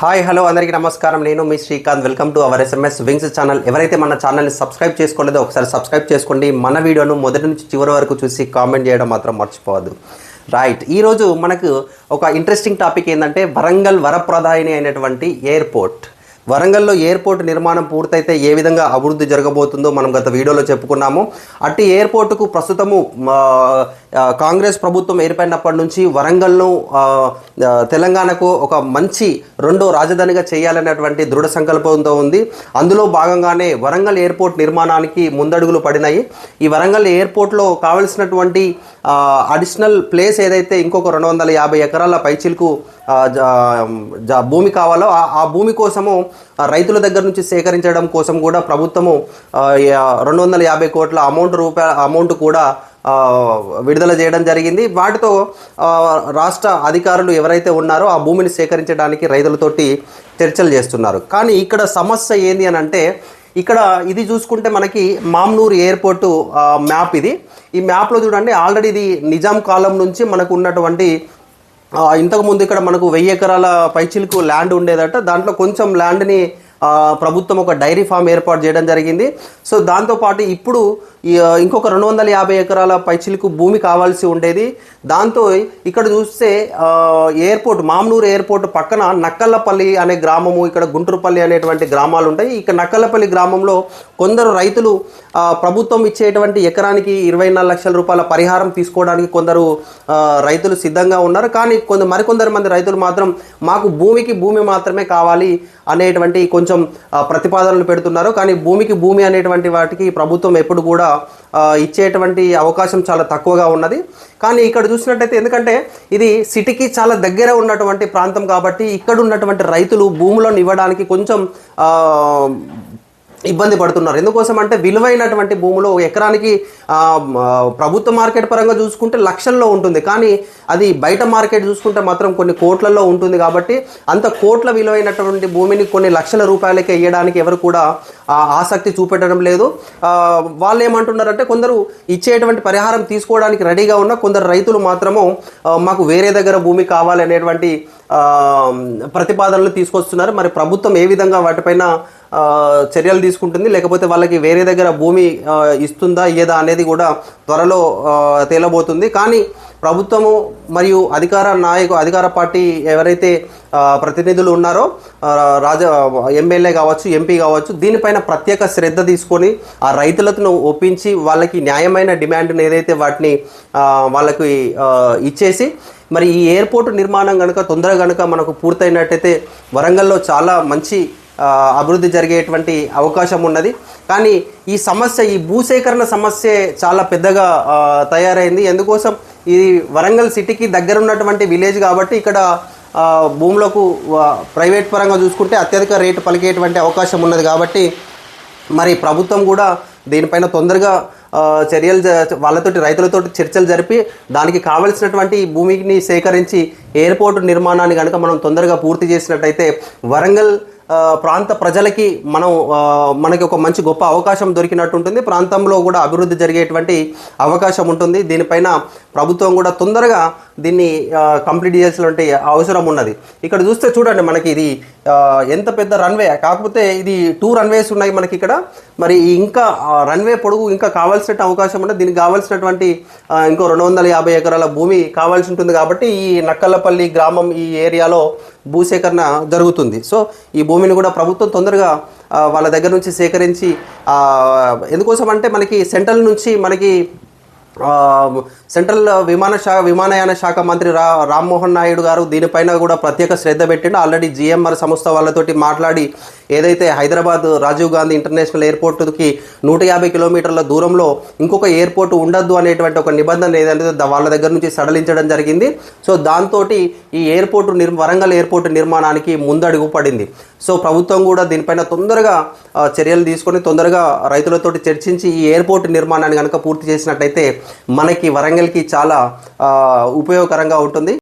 Hi hello అందరికీ నమస్కారం. నేను మీ Srikanth. Welcome to our SMS wings channel. ఎవరైతే మన ఛానల్ని సబ్స్క్రైబ్ చేసుకోలేదో ఒకసారి సబ్స్క్రైబ్ చేసుకోండి మన వీడియోను మొదటి నుంచి చివరి వరకు చూసి కామెంట్ చేయడం మాత్రం మర్చిపోవద్దు. రైట్ ఈరోజు మనకు ఒక ఇంట్రెస్టింగ్ టాపిక్ ఏంటంటే వరంగల్ వరప్రదాయిని అయినటువంటి ఎయిర్పోర్ట్ వరంగల్లో ఎయిర్పోర్ట్ నిర్మాణం పూర్తయితే ఏ విధంగా అభివృద్ధి జరగబోతుందో మనం గత వీడియోలో చెప్పుకున్నాము. అట్టి ఎయిర్పోర్టుకు ప్రస్తుతము కాంగ్రెస్ ప్రభుత్వం ఏర్పడినప్పటి నుంచి వరంగల్ను తెలంగాణకు ఒక మంచి రెండో రాజధానిగా చేయాలనేటువంటి దృఢ సంకల్పంతో ఉంది. అందులో భాగంగానే వరంగల్ ఎయిర్పోర్ట్ నిర్మాణానికి ముందడుగులు పడినాయి. ఈ వరంగల్ ఎయిర్పోర్ట్లో కావలసినటువంటి అడిషనల్ ప్లేస్ ఏదైతే ఇంకొక రెండు వందల యాభై ఎకరాల పైచిలకు భూమి కావాలో ఆ- భూమి కోసము రైతుల దగ్గర నుంచి సేకరించడం కోసం కూడా ప్రభుత్వము రెండు వందల యాభై కోట్ల అమౌంట్ రూపాయ అమౌంట్ కూడా విడుదల చేయడం జరిగింది. వాటితో రాష్ట్ర అధికారులు ఎవరైతే ఉన్నారో ఆ భూమిని సేకరించడానికి రైతులతోటి చర్చలు చేస్తున్నారు. కానీ ఇక్కడ సమస్య ఏంది అని అంటే ఇక్కడ ఇది చూసుకుంటే మనకి మామ్నూర్ ఎయిర్పోర్టు మ్యాప్ ఇది. ఈ మ్యాప్లో చూడండి ఆల్రెడీ ఇది నిజాం కాలం నుంచి మనకు ఉన్నటువంటి ఇంతకుముందు ఇక్కడ మనకు వెయ్యి ఎకరాల పైచిలకు ల్యాండ్ ఉండేదట. దాంట్లో కొంచెం ల్యాండ్ని ప్రభుత్వం ఒక డైరీ ఫామ్ ఏర్పాటు చేయడం జరిగింది. సో దాంతోపాటు ఇప్పుడు ఇంకొక రెండు వందల యాభై ఎకరాల పైచిలకు భూమి కావాల్సి ఉండేది. దాంతో ఇక్కడ చూస్తే ఎయిర్పోర్ట్ మామనూరు ఎయిర్పోర్ట్ పక్కన నక్కల్లపల్లి అనే గ్రామము ఇక్కడ గుంటూరుపల్లి అనేటువంటి గ్రామాలు ఉంటాయి. ఇక నక్కల్లపల్లి గ్రామంలో కొందరు రైతులు ప్రభుత్వం ఇచ్చేటువంటి ఎకరానికి ఇరవై నాలుగు లక్షల రూపాయల పరిహారం తీసుకోవడానికి కొందరు రైతులు సిద్ధంగా ఉన్నారు. కానీ కొంత మరికొందరు మంది రైతులు మాత్రం మాకు భూమికి భూమి మాత్రమే కావాలి అనేటువంటి కొంచెం ప్రతిపాదనలు పెడుతున్నారు. కానీ భూమికి భూమి అనేటువంటి వాటికి ప్రభుత్వం ఎప్పుడు కూడా ఇచ్చేటువంటి అవకాశం చాలా తక్కువగా ఉన్నది. కానీ ఇక్కడ చూసినట్టయితే ఎందుకంటే ఇది సిటీకి చాలా దగ్గర ఉన్నటువంటి ప్రాంతం కాబట్టి ఇక్కడ ఉన్నటువంటి రైతులు భూములను ఇవ్వడానికి కొంచెం ఇబ్బంది పడుతున్నారు. ఎందుకోసం అంటే విలువైనటువంటి భూములు ఎకరానికి ప్రభుత్వ మార్కెట్ పరంగా చూసుకుంటే లక్షల్లో ఉంటుంది. కానీ అది బయట మార్కెట్ చూసుకుంటే మాత్రం కొన్ని కోట్లలో ఉంటుంది కాబట్టి అంత కోట్ల విలువైనటువంటి భూమిని కొన్ని లక్షల రూపాయలకే ఇవ్వడానికి ఎవరు కూడా ఆసక్తి చూపెట్టడం లేదు. వాళ్ళు ఏమంటున్నారంటే కొందరు ఇచ్చేటువంటి పరిహారం తీసుకోవడానికి రెడీగా ఉన్న కొందరు రైతులు మాత్రము మాకు వేరే దగ్గర భూమి కావాలి అనేటువంటి ప్రతిపాదనలు తీసుకొస్తున్నారు. మరి ప్రభుత్వం ఏ విధంగా వాటిపైన చర్యలు తీసుకుంటుంది? లేకపోతే వాళ్ళకి వేరే దగ్గర భూమి ఇస్తుందా ఏదా అనేది కూడా త్వరలో తేలబోతుంది. కానీ ప్రభుత్వము మరియు అధికార నాయకు అధికార పార్టీ ఎవరైతే ప్రతినిధులు ఉన్నారో రాజ ఎమ్మెల్యే కావచ్చు ఎంపీ కావచ్చు దీనిపైన ప్రత్యేక శ్రద్ధ తీసుకొని ఆ రైతులను ఒప్పించి వాళ్ళకి న్యాయమైన డిమాండ్ని ఏదైతే వాటిని వాళ్ళకి ఇచ్చేసి మరి ఈ ఎయిర్పోర్ట్ నిర్మాణం కనుక తొందరగా కనుక మనకు పూర్తయినట్టయితే వరంగల్లో చాలా మంచి అభివృద్ధి జరిగేటువంటి అవకాశం ఉన్నది. కానీ ఈ సమస్య ఈ భూసేకరణ సమస్య చాలా పెద్దగా తయారైంది. ఎందుకోసం? ఇది వరంగల్ సిటీకి దగ్గర ఉన్నటువంటి విలేజ్ కాబట్టి ఇక్కడ భూములకు ప్రైవేట్ పరంగా చూసుకుంటే అత్యధిక రేటు పలికేటువంటి అవకాశం ఉన్నది కాబట్టి మరి ప్రభుత్వం కూడా దీనిపైన తొందరగా చర్యలు వాళ్ళతోటి రైతులతోటి చర్చలు జరిపి దానికి కావలసినటువంటి భూమిని సేకరించి ఎయిర్పోర్ట్ నిర్మాణాన్ని కనుక మనం తొందరగా పూర్తి చేసినట్టయితే వరంగల్ ప్రాంత ప్రజలకి మనం మనకి ఒక మంచి గొప్ప అవకాశం దొరికినట్టు ఉంటుంది ప్రాంతంలో కూడా అభివృద్ధి జరిగేటువంటి అవకాశం ఉంటుంది. దీనిపైన ప్రభుత్వం కూడా తొందరగా దీన్ని కంప్లీట్ చేయాల్సినటువంటి అవసరం ఉన్నది. ఇక్కడ చూస్తే చూడండి మనకి ఇది ఎంత పెద్ద రన్వే కాకపోతే ఇది టూ రన్వేస్ ఉన్నాయి మనకి ఇక్కడ. మరి ఇంకా రన్వే పొడుగు ఇంకా కావాల్సిన అవకాశం ఉన్నది. దీనికి కావాల్సినటువంటి ఇంకో రెండు వందల యాభై ఎకరాల భూమి కావాల్సి ఉంటుంది కాబట్టి ఈ నక్కల్లపల్లి గ్రామం ఈ ఏరియాలో భూసేకరణ జరుగుతుంది. సో ఈ భూమిని కూడా ప్రభుత్వం తొందరగా వాళ్ళ దగ్గర నుంచి సేకరించి ఎందుకోసం అంటే మనకి సెంట్రల్ నుంచి మనకి సెంట్రల్ విమాన శాఖ విమానయాన శాఖ మంత్రి రా రామ్మోహన్ నాయుడు గారు దీనిపైన కూడా ప్రత్యేక శ్రద్ధ పెట్టిండు. ఆల్రెడీ జిఎంఆర్ సంస్థ వాళ్ళతోటి మాట్లాడి ఏదైతే హైదరాబాద్ రాజీవ్ గాంధీ ఇంటర్నేషనల్ ఎయిర్పోర్ట్కి నూట యాభై కిలోమీటర్ల దూరంలో ఇంకొక ఎయిర్పోర్ట్ ఉండద్దు అనేటువంటి ఒక నిబంధన ఏదంటే వాళ్ళ దగ్గర నుంచి సడలించడం జరిగింది. సో దాంతో ఈ ఎయిర్పోర్ట్ నిర్ వరంగల్ ఎయిర్పోర్ట్ నిర్మాణానికి ముందడుగు పడింది. సో ప్రభుత్వం కూడా దీనిపైన తొందరగా చర్యలు తీసుకొని తొందరగా రైతులతోటి చర్చించి ఈ ఎయిర్పోర్ట్ నిర్మాణాన్ని కనుక పూర్తి చేసినట్టయితే మనకి వరంగల్కి చాలా ఆ, ఉపయోగకరంగా ఉంటుంది.